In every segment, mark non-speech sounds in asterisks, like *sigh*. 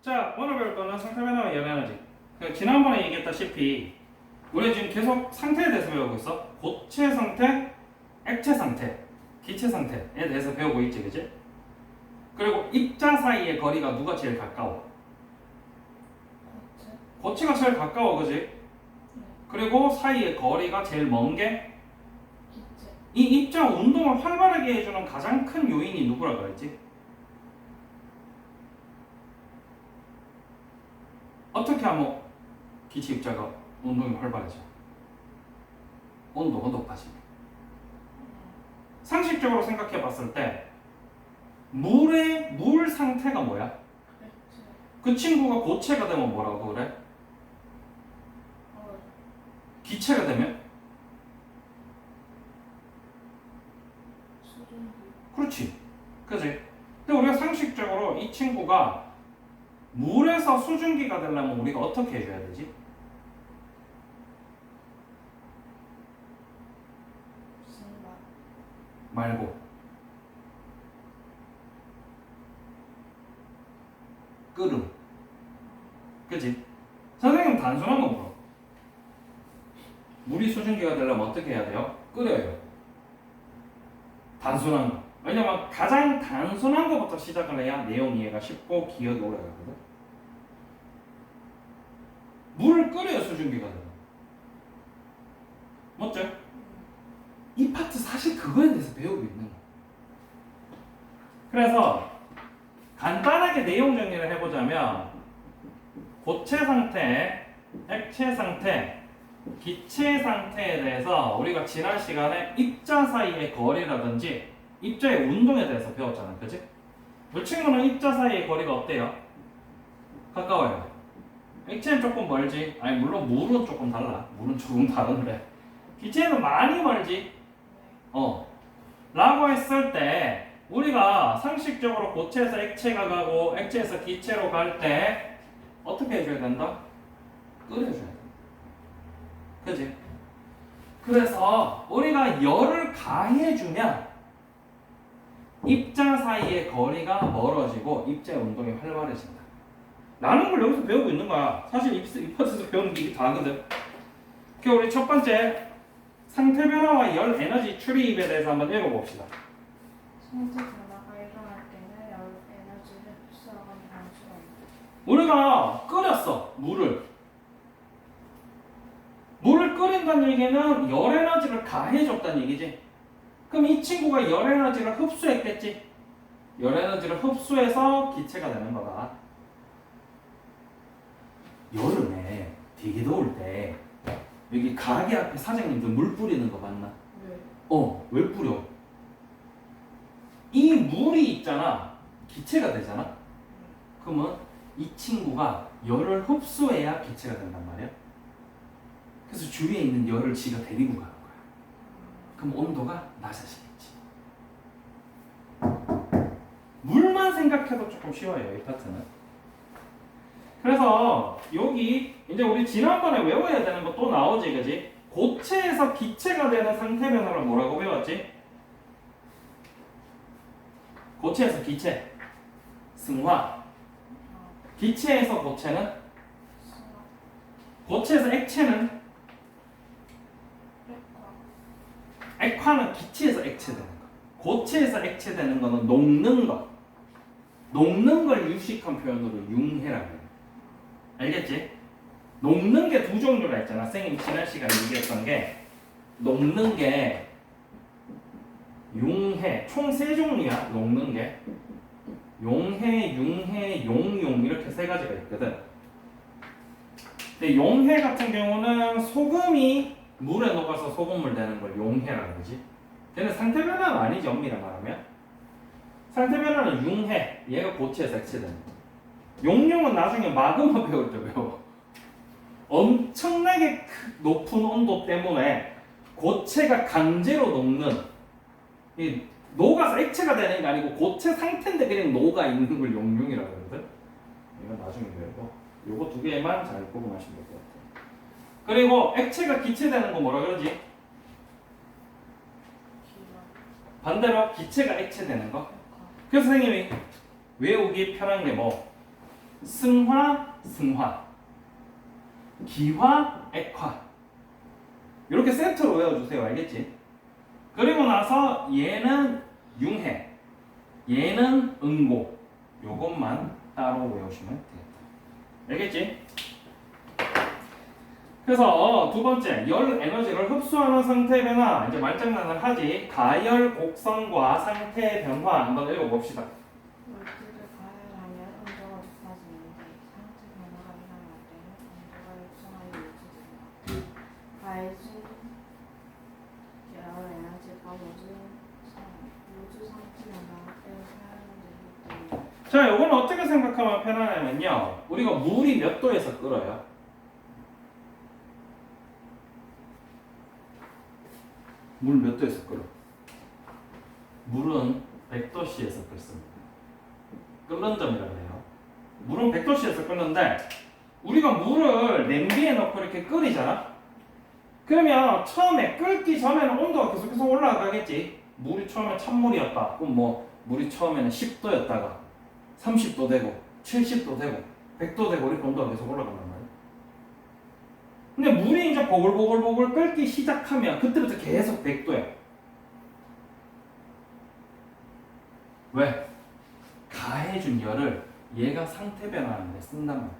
자, 오늘 배울 거는 상태 변화와 열 에너지. 그 지난번에 얘기했다시피 우리가 지금 계속 상태에 대해서 배우고 있어. 고체 상태, 액체 상태, 기체 상태에 대해서 배우고 있지, 그지? 그리고 입자 사이의 거리가 누가 제일 가까워? 고체? 고체가 제일 가까워, 그지? 네. 그리고 사이의 거리가 제일 먼게이 기체? 입자 운동을 활발하게 해주는 가장 큰 요인이 누구라고 했지? 어떻게 하면 기체 입자가 운동이 활발해져? 온도가 높아지면. 상식적으로 생각해 봤을 때 물의 물 상태가 뭐야? 그 친구가 고체가 되면 뭐라고 그래? 얼? 기체가 되면? 그렇지. 그지? 근데 우리가 상식적으로 이 친구가 물에서 수증기가 되려면 우리가 어떻게 해줘야 되지? 말고. 끓음. 그지? 선생님 단순한 거 물어. 물이 수증기가 되려면 어떻게 해야 돼요? 끓여요. 단순한 거. 왜냐면 가장 단순한 것부터 시작을 해야 내용 이해가 쉽고 기억이 오래 가거든. 물을 끓여야 수증기가 돼요. 맞죠? 이 파트 사실 그거에 대해서 배우고 있는 거야. 그래서 간단하게 내용 정리를 해보자면 고체 상태, 액체 상태, 기체 상태에 대해서 우리가 지난 시간에 입자 사이의 거리라든지 입자의 운동에 대해서 배웠잖아, 그지? 이 친구는 입자 사이의 거리가 어때요? 가까워요. 액체는 조금 멀지. 아니 물론 물은 조금 달라. 물은 조금 다른데 기체는 많이 멀지. 네. 어. 라고 했을 때 우리가 상식적으로 고체에서 액체가 가고 액체에서 기체로 갈 때 어떻게 해줘야 된다? 끓여줘야 돼. 그지? 그래서 우리가 열을 가해주면 입자 사이의 거리가 멀어지고 입자의 운동이 활발해진다. 라는 걸 여기서 배우고 있는 거야. 사실 이, 이 파트에서 배우는 게 이게 다거든. 그 우리 첫 번째 상태 변화와 열 에너지 출입에 대해서 한번 읽어봅시다. 상태 변화가 일어날 때는 열 에너지를 흡수하거나 방출한다. 우리가 끓였어 물을 물을 끓인다는 얘기는 열 에너지를 가해줬다는 얘기지 그럼 이 친구가 열 에너지를 흡수했겠지 열 에너지를 흡수해서 기체가 되는 거다 여름에 되게 더울 때 여기 가게 앞에 사장님들 물 뿌리는 거 봤나? 네. 어, 왜 뿌려? 이 물이 있잖아. 기체가 되잖아. 그러면 이 친구가 열을 흡수해야 기체가 된단 말이야. 그래서 주위에 있는 열을 지가 데리고 가는 거야. 그럼 온도가 낮아지겠지. 물만 생각해도 조금 쉬워요, 이 파트는. 그래서 여기 이제 우리 지난번에 외워야 되는 거 또 나오지, 그지? 고체에서 기체가 되는 상태 변화를 뭐라고 배웠지? 고체에서 기체, 승화. 기체에서 고체는? 고체에서 액체는 백화? 액화는 기체에서 액체 되는 거. 고체에서 액체 되는 거는 녹는 거. 녹는 걸 유식한 표현으로 융해라고 해요. 알겠지? 녹는 게 두 종류가 있잖아. 선생님 지난 시간에 얘기했던 게 녹는 게 융해 총 세 종류야. 녹는 게 용해, 융해, 용용 이렇게 세 가지가 있거든. 근데 용해 같은 경우는 소금이 물에 녹아서 소금물 되는 걸 용해라는 거지. 걔는 상태 변화는 아니지 엄밀히 말하면. 상태 변화는 융해, 얘가 고체에서 액체되는 거. 용용은 나중에 마그마 배울 때 배워. 엄청나게 크- 높은 온도 때문에 고체가 강제로 녹는 이 녹아서 액체가 되는 게 아니고 고체 상태인데 그냥 녹아 있는 걸 용융이라고 그러거든. 이건 나중에 배우고 요거 두 개만 잘 구분하시면 될 것 같아요. 그리고 액체가 기체되는 거 뭐라 그러지? 반대로 기체가 액체되는 거. 그래서 선생님이 외우기 편한 게 뭐? 승화, 승화, 기화, 액화. 이렇게 세트로 외워주세요. 알겠지? 그리고 나서 얘는 융해, 얘는 응고. 요것만 따로 외우시면 되겠다. 알겠지? 그래서 두 번째, 열 에너지를 흡수하는 상태 변화. 이제 말장난을 하지. 가열 곡선과 상태 변화 한번 읽어봅시다. 자, 요거는 어떻게 생각하면 편하냐면요. 우리가 물이 몇 도에서 끓어요? 물 몇 도에서 끓어? 물은 100도씨에서 끓습니다. 끓는 점이라고 해요. 물은 100도씨에서 끓는데 우리가 물을 냄비에 넣고 이렇게 끓이잖아? 그러면 처음에 끓기 전에는 온도가 계속해서 올라가겠지. 물이 처음에 찬물이었다. 그럼 뭐 물이 처음에는 10도였다가 30도 되고 70도 되고 100도 되고 이렇게 온도가 계속 올라간단 말이야. 근데 물이 보글보글보글 끓기 시작하면 그때부터 계속 100도야. 왜? 가해준 열을 얘가 상태 변화하는데 쓴단 말이야.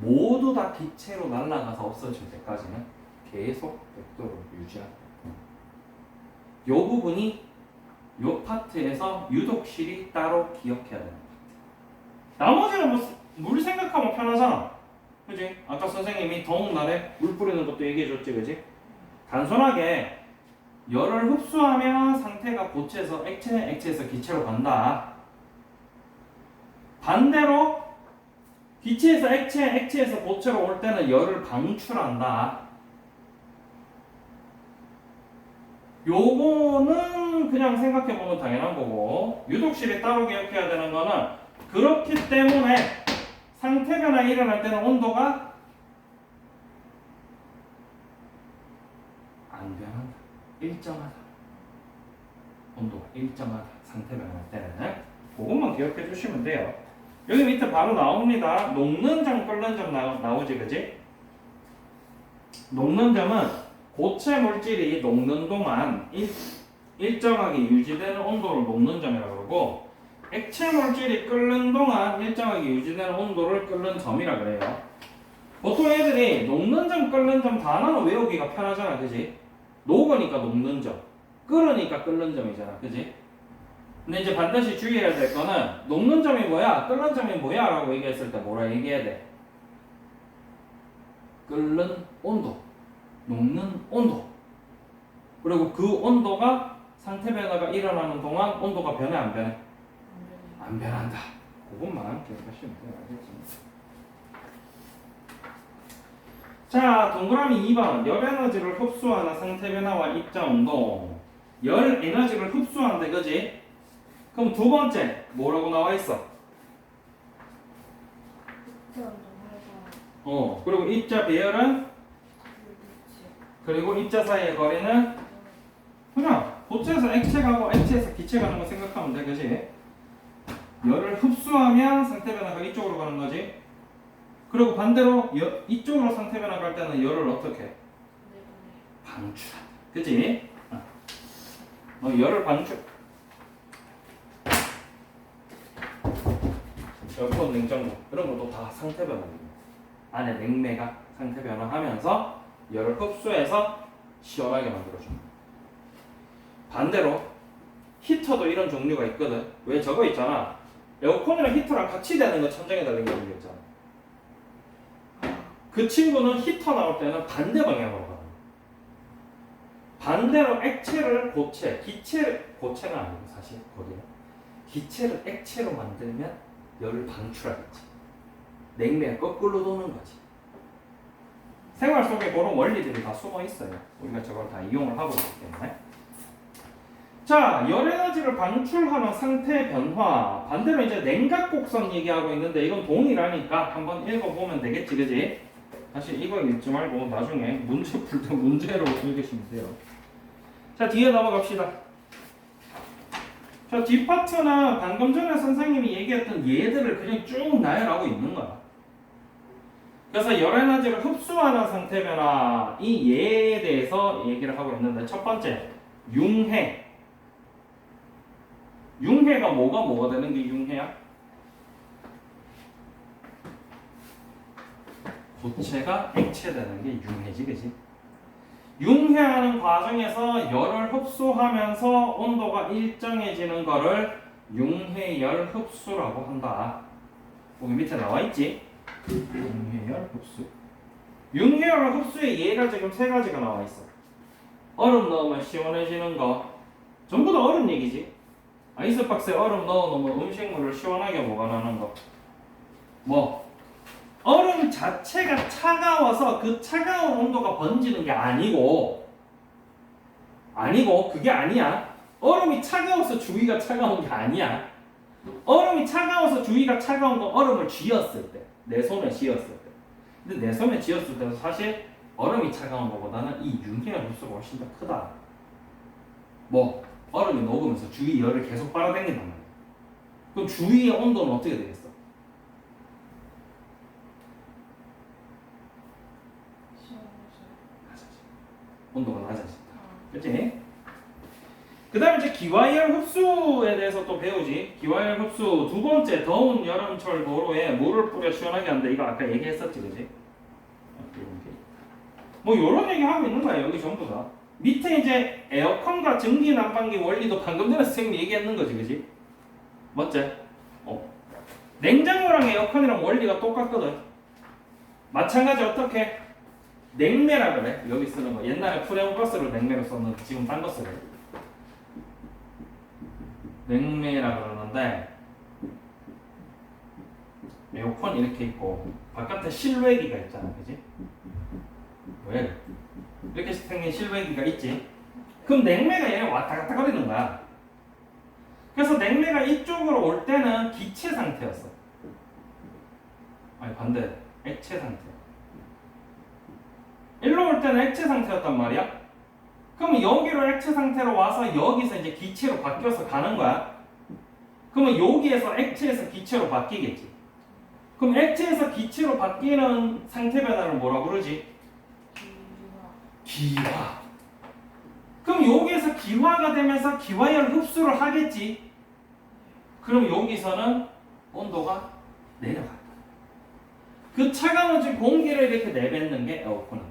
모두 다 기체로 날아가서 없어질 때까지는 계속 100도를 유지한다. 이 부분이 요 파트에서 유독실이 따로 기억해야 되는 파트. 나머지는 뭐 물 생각하면 편하잖아. 그지? 아까 선생님이 더운 날에 물 뿌리는 것도 얘기해줬지, 그지? 단순하게 열을 흡수하면 상태가 고체에서 액체, 액체에서 기체로 간다. 반대로 기체에서 액체, 액체에서 고체로 올 때는 열을 방출한다. 요거는 그냥 생각해보면 당연한 거고 유독실이 따로 기억해야 되는 거는 그렇기 때문에 상태 변화 일어날 때는 온도가 안 변한다. 일정하다. 온도가 일정하다. 상태 변화할 때는 그것만 기억해 주시면 돼요. 여기 밑에 바로 나옵니다. 녹는 점, 끓는 점 나, 나오지, 그지? 녹는 점은 고체 물질이 녹는 동안 일, 일정하게 유지되는 온도를 녹는 점이라고 그러고 액체 물질이 끓는 동안 일정하게 유지되는 온도를 끓는 점이라 그래요. 보통 애들이 녹는 점, 끓는 점 단어는 외우기가 편하잖아, 그지? 녹으니까 녹는 점, 끓으니까 끓는 점이잖아, 그지? 근데 이제 반드시 주의해야 될 거는 녹는 점이 뭐야, 끓는 점이 뭐야 라고 얘기했을 때 뭐라 얘기해야 돼? 끓는 온도, 녹는 온도. 그리고 그 온도가 상태 변화가 일어나는 동안 온도가 변해 안 변해? 안 변한다. 그것만 기억하시면 돼요. 알겠지? 자, 동그라미 2번. 열 에너지를 흡수하는 상태 변화와 입자 운동. 열 에너지를 흡수한대, 그지? 그럼 두 번째, 뭐라고 나와 있어? 어, 그리고 입자 배열은? 그리고 입자 사이의 거리는? 그냥, 고체에서 액체 가고 액체에서 기체 가는 거 생각하면 돼, 그지? 열을 흡수하면 상태 변화가 이쪽으로 가는 거지. 그리고 반대로 여, 이쪽으로 상태 변화 갈 때는 열을 어떻게? 해? 방출한다. 그지? 어. 너 열을 방출. 에어컨 냉장고 이런 것도 다 상태 변화입니다. 안에 냉매가 상태 변화하면서 열을 흡수해서 시원하게 만들어줍니다. 반대로 히터도 이런 종류가 있거든. 왜 저거 있잖아. 에어컨이랑 히터랑 같이 되는 거 천장에 달린 게 여기 있잖아. 그 친구는 히터 나올 때는 반대 방향으로 가는. 반대로 액체를 고체, 기체, 고체는 아니고 사실 거기는 기체를 액체로 만들면 열을 방출하겠지. 냉매가 거꾸로 도는 거지. 생활 속에 그런 원리들이 다 숨어 있어요. 우리가 저걸 다 이용을 하고 있기 때문에. 자, 열 에너지를 방출하는 상태 변화. 반대로 이제 냉각 곡선 얘기하고 있는데 이건 동일하니까 한번 읽어보면 되겠지, 그지? 사실 이거 읽지 말고 나중에 문제 풀 *laughs* 때 문제로 읽으시면 돼요. 자, 뒤에 넘어갑시다. 자, 뒷파트는 방금 전에 선생님이 얘기했던 얘들을 그냥 쭉 나열하고 있는 거야. 그래서 여러 에너지를 흡수하는 상태 변화, 이 얘에 대해서 얘기를 하고 있는데, 첫 번째, 융해. 융해가 뭐가 뭐가 되는 게 융해야? 고체가 액체 되는 게 융해지, 그지? 융해하는 과정에서 열을 흡수하면서 온도가 일정해지는 거를 융해열 흡수라고 한다. 여기 밑에 나와 있지? 융해열 흡수. 융해열 흡수의 예가 지금 세 가지가 나와 있어. 얼음 넣으면 시원해지는 거. 전부 다 얼음 얘기지. 아이스박스에 얼음 넣어 놓으면 음식물을 시원하게 보관하는 거. 뭐? 얼음 자체가 차가워서 그 차가운 온도가 번지는 게 아니고 아니고 그게 아니야. 얼음이 차가워서 주위가 차가운 게 아니야. 얼음이 차가워서 주위가 차가운 건 얼음을 쥐었을 때, 내 손에 쥐었을 때. 근데 내 손에 쥐었을 때는 사실 얼음이 차가운 것보다는 이 융기의 흡수가 훨씬 더 크다. 뭐 얼음이 녹으면서 주위 열을 계속 빨아당긴단 말이야. 그럼 주위의 온도는 어떻게 되겠어? 시원해져. 온도가 낮아진다. 아, 그치? 그 다음에 이제 기와열 흡수에 대해서 또 배우지. 기와열 흡수 두 번째 더운 여름철 도로에 물을 뿌려 시원하게 한다. 이거 아까 얘기했었지, 그지? 뭐 요런 얘기 하고 있는 거야 여기 전부 다. 밑에 이제 에어컨과 전기 난방기 원리도 방금 전에 선생님이 얘기했는 거지, 그지? 맞지? 어. 냉장고랑 에어컨이랑 원리가 똑같거든. 마찬가지 어떻게? 냉매라 그래 여기 쓰는 거 옛날에 프레온 가스를 냉매로 썼는데 지금 딴 거 쓰래 냉매라 그러는데 에어컨 이렇게 있고 바깥에 실외기가 있잖아 그지 왜 생긴 실외기가 있지 그럼 냉매가 얘를 왔다 갔다 거리는 거야 그래서 냉매가 이쪽으로 올 때는 기체 상태였어 아니 반대 액체 상태 일로 올 때는 액체 상태였단 말이야. 그러면 여기로 액체 상태로 와서 여기서 이제 기체로 바뀌어서 가는 거야. 그러면 여기에서 액체에서 기체로 바뀌겠지. 그럼 액체에서 기체로 바뀌는 상태 변화를 뭐라 그러지? 기화. 그럼 여기에서 기화가 되면서 기화열 흡수를 하겠지. 그럼 여기서는 온도가 내려간다. 그 차가워진 공기를 이렇게 내뱉는 게 에어컨이다.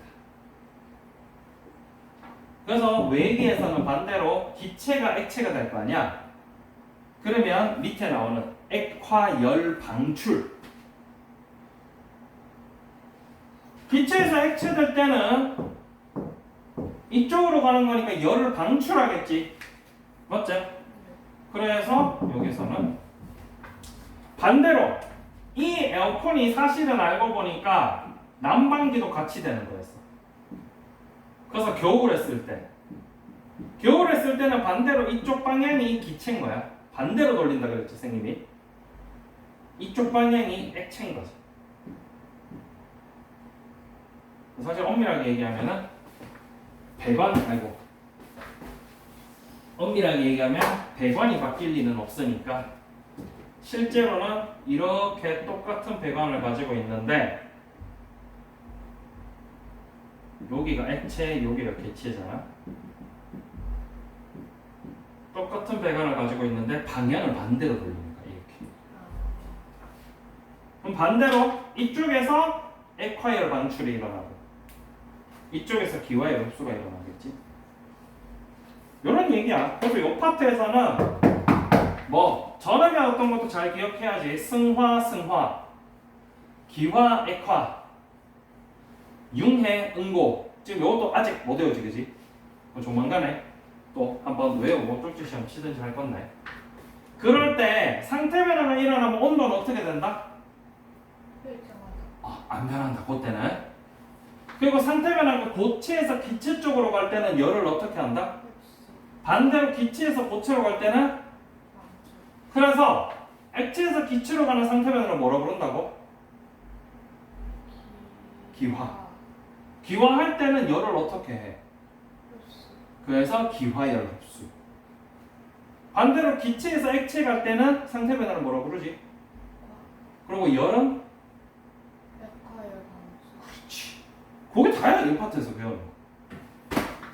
그래서 외기에서는 반대로 기체가 액체가 될 거 아니야. 그러면 밑에 나오는 액화열 방출. 기체에서 액체 될 때는 이쪽으로 가는 거니까 열을 방출하겠지. 맞죠? 그래서 여기서는 반대로 이 에어컨이 사실은 알고 보니까 난방기도 같이 되는 거였어. 그래서 겨울에 쓸 때. 겨울에 쓸 때는 반대로 이쪽 방향이 기체인 거야. 반대로 돌린다 그랬죠, 선생님이. 이쪽 방향이 액체인 거지. 사실 엄밀하게 얘기하면은 배관 아이고 엄밀하게 얘기하면 배관이 바뀔 리는 없으니까 실제로는 이렇게 똑같은 배관을 가지고 있는데 여기가 액체, 여기가 기체잖아. 똑같은 배관을 가지고 있는데 방향을 반대로 돌립니다. 이렇게. 그럼 반대로 이쪽에서 액화열 방출이 일어나고 이쪽에서 기화열 흡수가 일어나겠지. 이런 얘기야. 그래서 이 파트에서는 뭐 전에 배웠던 것도 잘 기억해야지. 승화, 승화, 기화, 액화, 융해, 응고. 지금 이것도 아직 못 외우지, 그지? 뭐 조만간에 또 한번 외우고 쫄지 시험 치든지 할 건데. 그럴 때 상태 변화가 일어나면 온도는 어떻게 된다? 일정하다. 아, 안 변한다, 그때는. 그리고 상태 변화가 고체에서 기체 쪽으로 갈 때는 열을 어떻게 한다? 반대로 기체에서 고체로 갈 때는. 그래서 액체에서 기체로 가는 상태 변화를 뭐라 부른다고? 기- 기화. 기화할 때는 열을 어떻게 해? 그래서 기화열 흡수. 반대로 기체에서 액체 갈 때는 상태 변화를 뭐라고 부르지? 그리고 열은 백화열 방수. 그게 다야 이 파트에서 배우는 거.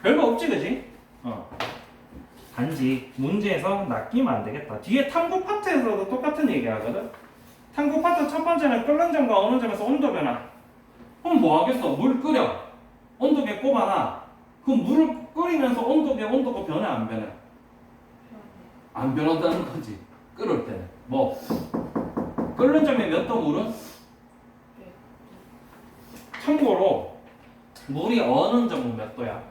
별거 없지 그지? 어. 단지 문제에서 낚이면 안 되겠다. 뒤에 탐구 파트에서도 똑같은 얘기 하거든. 탐구 파트 첫 번째는 끓는 점과 어느 점에서 온도 변화. 그럼 뭐 하겠어? 물 끓여. 온도계 꼽아놔. 그럼 물을 끓이면서 온도계 온도가 변해 안 변해? 안 변한다는 거지. 끓을 때는. 뭐 끓는 점에 몇 도 물은? 백. 참고로 물이 어는 점은 몇 도야?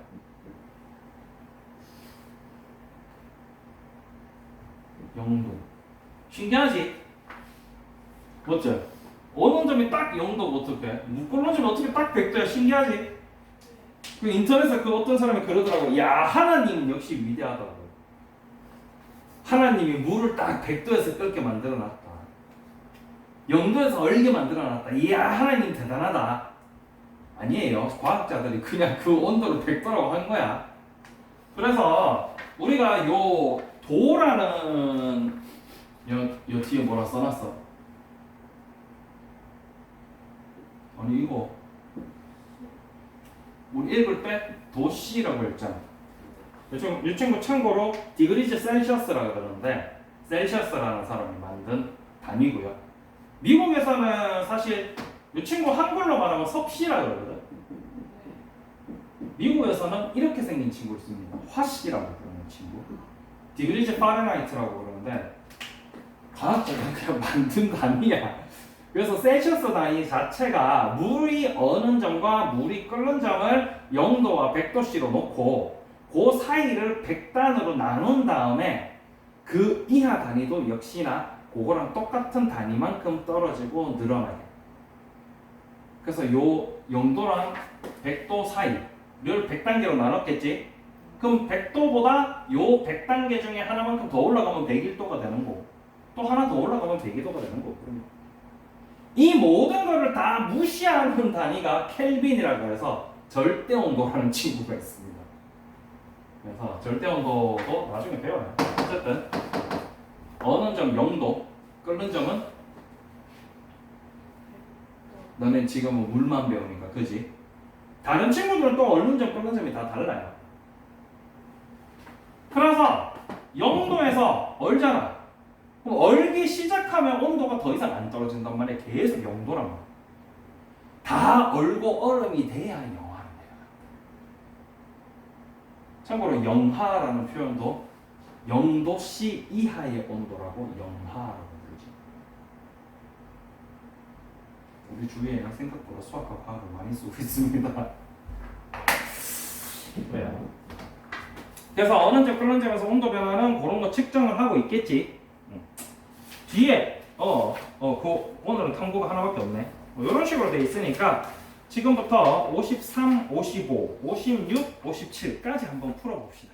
영도. 신기하지? 맞지? 어는 점이 딱 영도면 어떡해? 물 끓는 점이 어떻게 딱 100도야? 신기하지? 그 인터넷에 그 어떤 사람이 그러더라고. 야 하나님 역시 위대하다고. 하나님이 물을 딱 100도에서 끓게 만들어 놨다. 영도에서 얼게 만들어 놨다. 이야 하나님 대단하다. 아니에요. 과학자들이 그냥 그 온도를 100도라고 한 거야. 그래서 우리가 요 도라는 요, 요 뒤에 뭐라 써놨어? 아니 이거 우리 읽을 때 도시라고 했잖아. 이 친구 참고로 디그리즈 셀시어스라 그러는데 셀시어스라는 사람이 만든 단위고요. 미국에서는 사실 이 친구 한글로 말하면 섭씨라 그러거든. 미국에서는 이렇게 생긴 친구를 씁니다. 화씨라고 부르는 친구. 디그리즈 파렌하이트라고 그러는데 과학자가 그냥 만든 단위야. 그래서 셀시어스 단위 자체가 물이 어는 점과 물이 끓는 점을 0도와 100도씨로 놓고 그 사이를 100단으로 나눈 다음에 그 이하 단위도 역시나 그거랑 똑같은 단위만큼 떨어지고 늘어나게. 그래서 요 0도랑 100도 사이 를 100단계로 나눴겠지? 그럼 100도보다 요 100단계 중에 하나만큼 더 올라가면 101도가 되는 거고 또 하나 더 올라가면 102도가 되는 거고 이 모든 거를 다 무시하는 단위가 켈빈이라고 해서 절대 온도라는 *laughs* 친구가 있습니다. 그래서 절대 온도도 나중에 배워요. 어쨌든 어느 점 0도, 끓는 점은 너네 지금은 물만 배우니까 그지? 다른 친구들은 또 끓는 점이 다 달라요. 그래서 0도에서 얼잖아. 그럼 얼기 시작하면 온도가 더 이상 안 떨어진단 말이야. 계속 0도란 말이야. 다 얼고 얼음이 돼야 영하는 거야. 참고로 영하라는 표현도 0도씨 이하의 온도라고 영하라고 부르지. 우리 주위에는 생각보다 수학과 과학을 많이 쓰고 있습니다. 왜요? 그래서 어느 점 끓는 점에서 온도 변화는 그런 거 측정을 하고 있겠지. 응. 뒤에 어어 그 오늘은 탐구가 하나밖에 없네. 뭐 이런 식으로 돼 있으니까 지금부터 53, 55, 56, 57까지 한번 풀어봅시다.